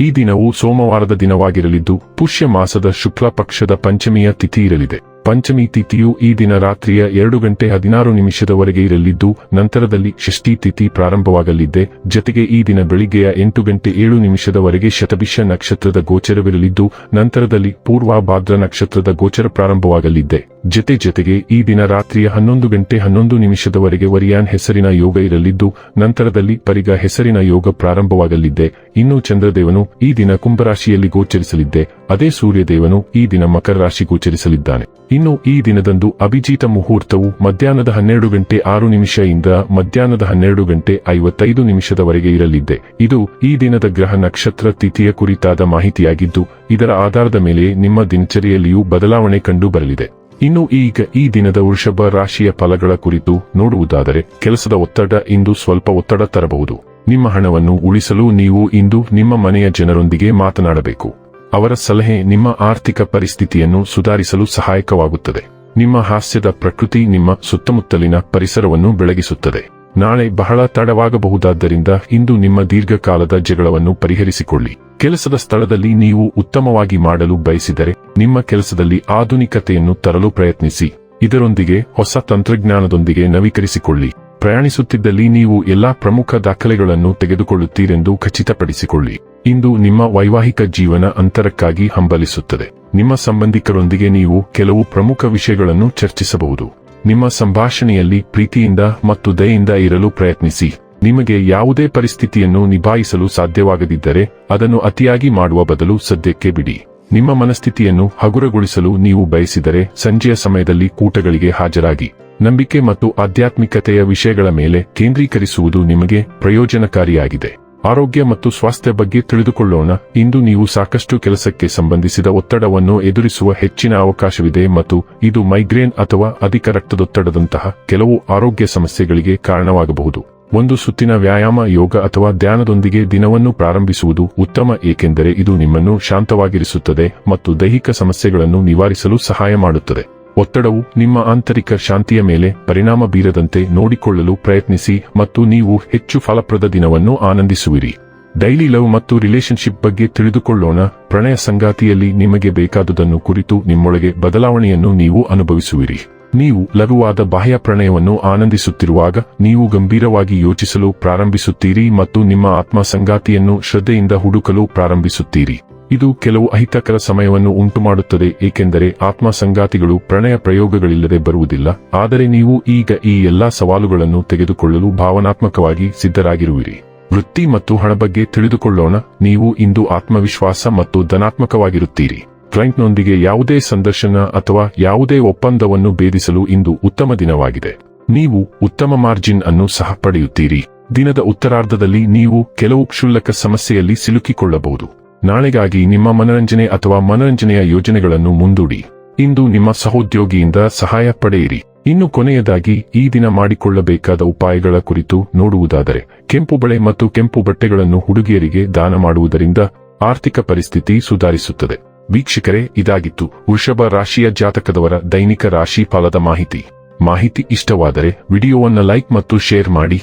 ಈ ದಿನವು ಸೋಮವಾರದ ದಿನವಾಗಿರಲಿದ್ದು ಪುಷ್ಯ ಮಾಸದ ಶುಕ್ಲ ಪಕ್ಷದ ಪಂಚಮಿಯ ತಿಥಿ ಇರಲಿದೆ. ಪಂಚಮಿ ತಿಥಿಯು ಈ ದಿನ ರಾತ್ರಿಯ ಎರಡು ಗಂಟೆ ಹದಿನಾರು ನಿಮಿಷದವರೆಗೆ ಇರಲಿದ್ದು, ನಂತರದಲ್ಲಿ ಷಷ್ಠಿ ತಿಥಿ ಪ್ರಾರಂಭವಾಗಲಿದೆ. ಜತೆಗೆ ಈ ದಿನ ಬೆಳಿಗ್ಗೆಯ ಎಂಟು ಗಂಟೆ ಏಳು ನಿಮಿಷದವರೆಗೆ ಶತಭಿಷ ನಕ್ಷತ್ರದ ಗೋಚರವಿರಲಿದ್ದು, ನಂತರದಲ್ಲಿ ಪೂರ್ವಾಭಾದ್ರ ನಕ್ಷತ್ರದ ಗೋಚರ ಪ್ರಾರಂಭವಾಗಲಿದ್ದೆ ಜತೆ ಜತೆಗೆ ಈ ದಿನ ರಾತ್ರಿಯ ಹನ್ನೊಂದು ಗಂಟೆ ಹನ್ನೊಂದು ನಿಮಿಷದವರೆಗೆ ವರಿಯಾನ್ ಹೆಸರಿನ ಯೋಗ ಇರಲಿದ್ದು, ನಂತರದಲ್ಲಿ ಪರಿಗ ಹೆಸರಿನ ಯೋಗ ಪ್ರಾರಂಭವಾಗಲಿದ್ದೆ ಇನ್ನು ಚಂದ್ರದೇವನು ಈ ದಿನ ಕುಂಭರಾಶಿಯಲ್ಲಿ ಗೋಚರಿಸಲಿದ್ದೆ. ಅದೇ ಸೂರ್ಯದೇವನು ಈ ದಿನ ಮಕರ ರಾಶಿ ಗೋಚರಿಸಲಿದ್ದಾನೆ. ಇನ್ನು ಈ ದಿನದಂದು ಅಭಿಜಿತ ಮುಹೂರ್ತವು ಮಧ್ಯಾಹ್ನದ ಹನ್ನೆರಡು ಗಂಟೆ ಆರು ನಿಮಿಷದಿಂದ ಮಧ್ಯಾಹ್ನದ ಹನ್ನೆರಡು ಗಂಟೆ ಐವತ್ತೈದು ನಿಮಿಷದವರೆಗೆ ಇರಲಿದ್ದೆ. ಇದು ಈ ದಿನದ ಗ್ರಹ ನಕ್ಷತ್ರ ತಿಥಿಯ ಕುರಿತಾದ ಮಾಹಿತಿಯಾಗಿದ್ದು, ಇದರ ಆಧಾರದ ಮೇಲೆ ನಿಮ್ಮ ದಿನಚರಿಯಲ್ಲಿಯೂ ಬದಲಾವಣೆ ಕಂಡು ಬರಲಿದೆ. ಇನ್ನು ಈಗ ಈ ದಿನದ ವೃಷಭ ರಾಶಿಯ ಫಲಗಳ ಕುರಿತು ನೋಡುವುದಾದರೆ ಕೆಲಸದ ಒತ್ತಡ ಇಂದು ಸ್ವಲ್ಪ ಒತ್ತಡ ತರಬಹುದು. ನಿಮ್ಮ ಹಣವನ್ನು ಉಳಿಸಲು ನೀವು ಇಂದು ನಿಮ್ಮ ಮನೆಯ ಜನರೊಂದಿಗೆ ಮಾತನಾಡಬೇಕು. ಅವರ ಸಲಹೆ ನಿಮ್ಮ ಆರ್ಥಿಕ ಪರಿಸ್ಥಿತಿಯನ್ನು ಸುಧಾರಿಸಲು ಸಹಾಯಕವಾಗುತ್ತದೆ. ನಿಮ್ಮ ಹಾಸ್ಯದ ಪ್ರಕೃತಿ ನಿಮ್ಮ ಸುತ್ತಮುತ್ತಲಿನ ಪರಿಸರವನ್ನು ಬೆಳಗಿಸುತ್ತದೆ. ನಾಳೆ ಬಹಳ ತಡವಾಗಬಹುದಾದ್ದರಿಂದ ಇಂದು ನಿಮ್ಮ ದೀರ್ಘಕಾಲದ ಜಗಳವನ್ನು ಪರಿಹರಿಸಿಕೊಳ್ಳಿ. ಕೆಲಸದ ಸ್ಥಳದಲ್ಲಿ ನೀವು ಉತ್ತಮವಾಗಿ ಮಾಡಲು ಬಯಸಿದರೆ ನಿಮ್ಮ ಕೆಲಸದಲ್ಲಿ ಆಧುನಿಕತೆಯನ್ನು ತರಲು ಪ್ರಯತ್ನಿಸಿ. ಇದರೊಂದಿಗೆ ಹೊಸ ತಂತ್ರಜ್ಞಾನದೊಂದಿಗೆ ನವೀಕರಿಸಿಕೊಳ್ಳಿ. ಪ್ರಯಾಣಿಸುತ್ತಿದ್ದಲ್ಲಿ ನೀವು ಎಲ್ಲಾ ಪ್ರಮುಖ ದಾಖಲೆಗಳನ್ನು ತೆಗೆದುಕೊಳ್ಳುತ್ತೀರೆಂದು ಖಚಿತಪಡಿಸಿಕೊಳ್ಳಿ. ಇಂದು ನಿಮ್ಮ ವೈವಾಹಿಕ ಜೀವನ ಅಂತರಕ್ಕಾಗಿ ಹಂಬಲಿಸುತ್ತದೆ. ನಿಮ್ಮ ಸಂಬಂಧಿಕರೊಂದಿಗೆ ನೀವು ಕೆಲವು ಪ್ರಮುಖ ವಿಷಯಗಳನ್ನು ಚರ್ಚಿಸಬಹುದು. ನಿಮ್ಮ ಸಂಭಾಷಣೆಯಲ್ಲಿ ಪ್ರೀತಿಯಿಂದ ಮತ್ತು ದಯೆಯಿಂದ ಇರಲು ಪ್ರಯತ್ನಿಸಿ. ನಿಮಗೆ ಯಾವುದೇ ಪರಿಸ್ಥಿತಿಯನ್ನು ನಿಭಾಯಿಸಲು ಸಾಧ್ಯವಾಗದಿದ್ದರೆ ಅದನ್ನು ಅತಿಯಾಗಿ ಮಾಡುವ ಬದಲು ಸದ್ಯಕ್ಕೆ ಬಿಡಿ. ನಿಮ್ಮ ಮನಸ್ಥಿತಿಯನ್ನು ಹಗುರಗೊಳಿಸಲು ನೀವು ಬಯಸಿದರೆ ಸಂಜೆಯ ಸಮಯದಲ್ಲಿ ಕೂಟಗಳಿಗೆ ಹಾಜರಾಗಿ. ನಂಬಿಕೆ ಮತ್ತು ಆಧ್ಯಾತ್ಮಿಕತೆಯ ವಿಷಯಗಳ ಮೇಲೆ ಕೇಂದ್ರೀಕರಿಸುವುದು ನಿಮಗೆ ಪ್ರಯೋಜನಕಾರಿಯಾಗಿದೆ. ಆರೋಗ್ಯ ಮತ್ತು ಸ್ವಾಸ್ಥ್ಯ ಬಗ್ಗೆ ತಿಳಿದುಕೊಳ್ಳೋಣ. ಇಂದು ನೀವು ಸಾಕಷ್ಟು ಕೆಲಸಕ್ಕೆ ಸಂಬಂಧಿಸಿದ ಒತ್ತಡವನ್ನು ಎದುರಿಸುವ ಹೆಚ್ಚಿನ ಅವಕಾಶವಿದೆ ಮತ್ತು ಇದು ಮೈಗ್ರೇನ್ ಅಥವಾ ಅಧಿಕ ರಕ್ತದೊತ್ತಡದಂತಹ ಕೆಲವು ಆರೋಗ್ಯ ಸಮಸ್ಯೆಗಳಿಗೆ ಕಾರಣವಾಗಬಹುದು. ಒಂದು ಸುತ್ತಿನ ವ್ಯಾಯಾಮ, ಯೋಗ ಅಥವಾ ಧ್ಯಾನದೊಂದಿಗೆ ದಿನವನ್ನು ಪ್ರಾರಂಭಿಸುವುದು ಉತ್ತಮ, ಏಕೆಂದರೆ ಇದು ನಿಮ್ಮನ್ನು ಶಾಂತವಾಗಿರಿಸುತ್ತದೆ ಮತ್ತು ದೈಹಿಕ ಸಮಸ್ಯೆಗಳನ್ನು ನಿವಾರಿಸಲು ಸಹಾಯ ಮಾಡುತ್ತದೆ. ಒತ್ತಡವು ನಿಮ್ಮ ಆಂತರಿಕ ಶಾಂತಿಯ ಮೇಲೆ ಪರಿಣಾಮ ಬೀರದಂತೆ ನೋಡಿಕೊಳ್ಳಲು ಪ್ರಯತ್ನಿಸಿ ಮತ್ತು ನೀವು ಹೆಚ್ಚು ಫಲಪ್ರದ ದಿನವನ್ನು ಆನಂದಿಸುವಿರಿ. ಡೈಲಿ ಲವ್ ಮತ್ತು ರಿಲೇಶನ್ಶಿಪ್ ಬಗ್ಗೆ ತಿಳಿದುಕೊಳ್ಳೋಣ. ಪ್ರಣಯ ಸಂಗಾತಿಯಲ್ಲಿ ನಿಮಗೆ ಬೇಕಾದುದನ್ನು ಕುರಿತು ನಿಮ್ಮೊಳಗೆ ಬದಲಾವಣೆಯನ್ನು ನೀವು ಅನುಭವಿಸುವಿರಿ. ನೀವು ಲಘುವಾದ ಬಾಹ್ಯ ಪ್ರಣಯವನ್ನು ಆನಂದಿಸುತ್ತಿರುವಾಗ ನೀವು ಗಂಭೀರವಾಗಿ ಯೋಚಿಸಲು ಪ್ರಾರಂಭಿಸುತ್ತೀರಿ ಮತ್ತು ನಿಮ್ಮ ಆತ್ಮ ಸಂಗಾತಿಯನ್ನು ಶ್ರದ್ಧೆಯಿಂದ ಹುಡುಕಲು ಪ್ರಾರಂಭಿಸುತ್ತೀರಿ. ಇದು ಕೆಲವು ಅಹಿತಕರ ಸಮಯವನ್ನು ಉಂಟುಮಾಡುತ್ತದೆ, ಏಕೆಂದರೆ ಆತ್ಮ ಸಂಗಾತಿಗಳು ಪ್ರಣಯ ಪ್ರಯೋಗಗಳಿಲ್ಲದೆ ಬರುವುದಿಲ್ಲ. ಆದರೆ ನೀವು ಈಗ ಈ ಎಲ್ಲಾ ಸವಾಲುಗಳನ್ನು ತೆಗೆದುಕೊಳ್ಳಲು ಭಾವನಾತ್ಮಕವಾಗಿ ಸಿದ್ಧರಾಗಿರುವಿರಿ. ವೃತ್ತಿ ಮತ್ತು ಹಣ ಬಗ್ಗೆ ತಿಳಿದುಕೊಳ್ಳೋಣ. ನೀವು ಇಂದು ಆತ್ಮವಿಶ್ವಾಸ ಮತ್ತು ಧನಾತ್ಮಕವಾಗಿರುತ್ತೀರಿ. ಕ್ಲೈಂಟ್ನೊಂದಿಗೆ ಯಾವುದೇ ಸಂದರ್ಶನ ಅಥವಾ ಯಾವುದೇ ಒಪ್ಪಂದವನ್ನು ಭೇದಿಸಲು ಇಂದು ಉತ್ತಮ ದಿನವಾಗಿದೆ. ನೀವು ಉತ್ತಮ ಮಾರ್ಜಿನ್ ಅನ್ನು ಸಹ ಪಡೆಯುತ್ತೀರಿ. ದಿನದ ಉತ್ತರಾರ್ಧದಲ್ಲಿ ನೀವು ಕೆಲವು ಕ್ಷುಲ್ಲಕ ಸಮಸ್ಯೆಯಲ್ಲಿ ಸಿಲುಕಿಕೊಳ್ಳಬಹುದು. ನಾಳೆಗಾಗಿ ನಿಮ್ಮ ಮನರಂಜನೆ ಅಥವಾ ಮನರಂಜನೆಯ ಯೋಜನೆಗಳನ್ನು ಮುಂದೂಡಿ. ಇಂದು ನಿಮ್ಮ ಸಹೋದ್ಯೋಗಿಯಿಂದ ಸಹಾಯ ಪಡೆಯಿರಿ. ಇನ್ನು ಕೊನೆಯದಾಗಿ ಈ ದಿನ ಮಾಡಿಕೊಳ್ಳಬೇಕಾದ ಉಪಾಯಗಳ ಕುರಿತು ನೋಡುವುದಾದರೆ, ಕೆಂಪು ಬಳೆ ಮತ್ತು ಕೆಂಪು ಬಟ್ಟೆಗಳನ್ನು ಹುಡುಗಿಯರಿಗೆ ದಾನ ಮಾಡುವುದರಿಂದ ಆರ್ಥಿಕ ಪರಿಸ್ಥಿತಿ ಸುಧಾರಿಸುತ್ತದೆ. ವೀಕ್ಷಕರೇ, ಇದಾಗಿತ್ತು ವೃಷಭ ರಾಶಿಯ ಜಾತಕದವರ ದೈನಿಕ ರಾಶಿ ಫಲದ ಮಾಹಿತಿ. ಮಾಹಿತಿ ಇಷ್ಟವಾದರೆ ವಿಡಿಯೋವನ್ನು ಲೈಕ್ ಮತ್ತು ಶೇರ್ ಮಾಡಿ.